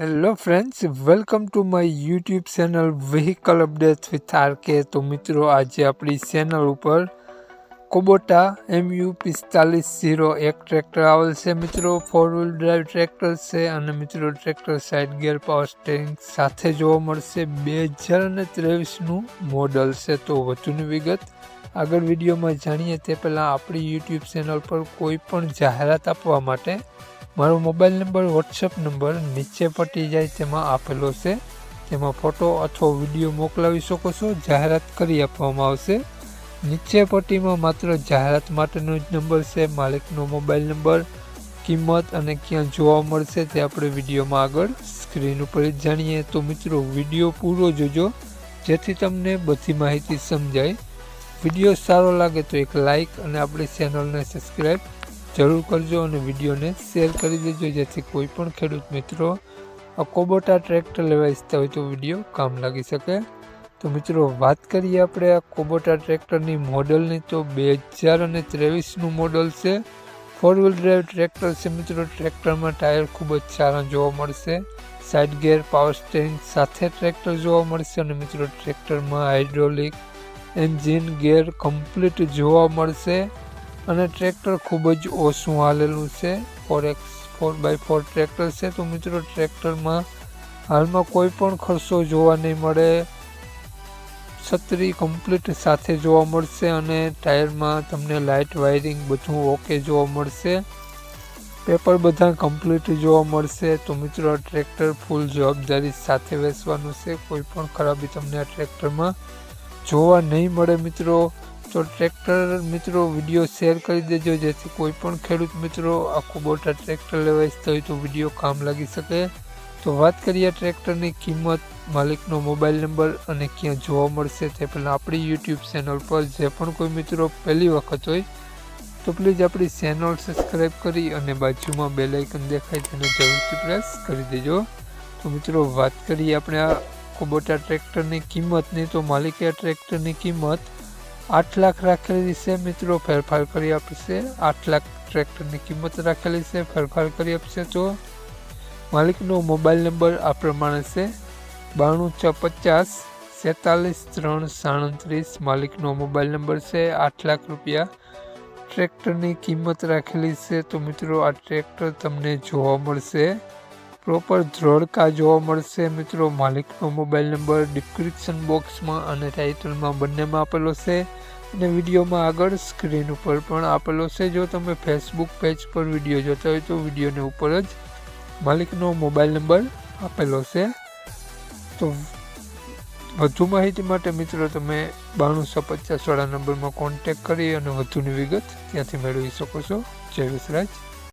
Hello friends welcome to my YouTube channel vehicle update with RK તો મિત્રો, આજે આપણી ચેનલ ઉપર કોબોટા એમયુ પિસ્તાલીસ ઝીરો એક ટ્રેક્ટર આવેલ છે મિત્રો. ફોર વ્હીલ ડ્રાઈવ ટ્રેક્ટર છે અને મિત્રો tractor side gear power steering સાથે જોવા મળશે. બે હજાર અને ત્રેવીસનું મોડલ છે તો વધુની વિગત આગળ વિડીયોમાં જાણીએ. તે પહેલાં આપણી યુટ્યુબ ચેનલ પર કોઈ પણ જાહેરાત આપવા માટે મારો મોબાઈલ નંબર વોટ્સઅપ નંબર નીચે પટી જાય તેમાં આપેલો છે. તેમાં ફોટો અથવા વીડિયો મોકલાવી શકો છો. જાહેરાત કરી આપવામાં આવશે. નીચે પટ્ટીમાં માત્ર જાહેરાત માટેનો જ નંબર છે. માલિકનો મોબાઈલ નંબર, કિંમત અને ક્યાં જોવા મળશે તે આપણે વિડીયોમાં આગળ સ્ક્રીન ઉપર જાણીએ. તો મિત્રો, વીડિયો પૂરો જોજો, જેથી તમને બધી માહિતી સમજાય. વીડિયો સારો લાગે તો એક લાઈક અને આપણી ચેનલને સબસ્ક્રાઈબ જરૂર કરજો અને વિડીયોને શેર કરી દેજો, જેથી કોઈ પણ ખેડૂત મિત્રો આ કોબોટા ટ્રેક્ટર લેવા ઈચ્છતા હોય તો વીડિયો કામ લાગી શકે. તો મિત્રો, વાત કરીએ આપણે આ કોબોટા ટ્રેક્ટરની મોડલની. તો બે હજાર અને ત્રેવીસનું મોડલ છે. ફોર વ્હીલ ડ્રાઈવ ટ્રેક્ટર છે મિત્રો. ટ્રેક્ટરમાં ટાયર ખૂબ જ સારા જોવા મળશે. સાઇડ ગેર પાવર સ્ટેરિંગ સાથે ટ્રેક્ટર જોવા મળશે અને મિત્રો, ટ્રેક્ટરમાં હાઇડ્રોલિક એન્જિન ગેર કમ્પ્લીટ જોવા મળશે. અને ટ્રેક્ટર ખૂબ જ ઓછું હાલેલું છે. Four X four by four tractor છે. તો મિત્રો, ટ્રેક્ટરમાં હાલમાં કોઈ પણ ખર્ચો જોવા નહીં મળે. છત્રી કમ્પ્લીટ સાથે જોવા મળશે અને ટાયરમાં તમને લાઇટ વાયરિંગ બધું ઓકે જોવા મળશે. પેપર બધા કમ્પ્લીટ જોવા મળશે. તો મિત્રો ટ્રેક્ટર ફૂલ જવાબદારી સાથે વેચવાનું છે. કોઈ પણ ખરાબી તમને આ ટ્રેક્ટરમાં જોવા નહીં મળે મિત્રો. તો ટ્રેક્ટર મિત્રો, વીડિયો શેર કરી દેજો. જેથી કોઈ પણ ખેડૂત મિત્રો આખું બોટા ટ્રેક્ટર લેવા ઈચ્છતા હોય તો વીડિયો કામ લાગી શકે. તો વાત કરીએ ટ્રેક્ટરની કિંમત, માલિકનો મોબાઈલ નંબર અને ક્યાં જોવા મળશે તે પહેલાં આપણી યુટ્યુબ ચેનલ પર જે પણ કોઈ મિત્રો પહેલી વખત હોય, તો પ્લીઝ આપણી ચેનલ સબસ્ક્રાઈબ કરી અને બાજુમાં બે લાઇકન દેખાય તેને જરૂરથી પ્રેસ કરી દેજો. તો મિત્રો, વાત કરીએ આપણે આ કોબોટા ટ્રેક્ટરની કિંમતની. તો માલિકે આ ટ્રેક્ટરની કિંમત આઠ લાખ રાખેલી છે મિત્રો, ફેરફાર કરી આપશે. આઠ લાખ ટ્રેક્ટરની કિંમત રાખેલી છે, ફેરફાર કરી આપશે તો. માલિકનો મોબાઈલ નંબર આ પ્રમાણે છે. બાણું છ પચાસ સેતાલીસ ત્રણ સાડત્રીસ. માલિકનો મોબાઈલ નંબર છે આઠ લાખ રૂપિયા. ટ્રેક્ટરની કિંમત રાખેલી છે તો મિત્રો, આ ટ્રેક્ટર તમને જોવા મળશે. પ્રોપર ધ્રોળકા જોવા મળશે મિત્રો. માલિકનો મોબાઈલ નંબર ડિસ્ક્રિપ્શન બોક્સમાં અને ટાઇટલમાં બંનેમાં આપેલો છે. અને વિડીયોમાં આગળ સ્ક્રીન ઉપર પણ આપેલો છે. જો તમે ફેસબુક પેજ પર વીડિયો જોતા હોય તો વિડીયોને ઉપર જ માલિકનો મોબાઈલ નંબર આપેલો છે. તો વધુ માહિતી માટે મિત્રો તમે બાણુંસો પચાસવાળા નંબરમાં કોન્ટેક કરી અને વધુની વિગત ત્યાંથી મેળવી શકો છો. જય વિસરાજ.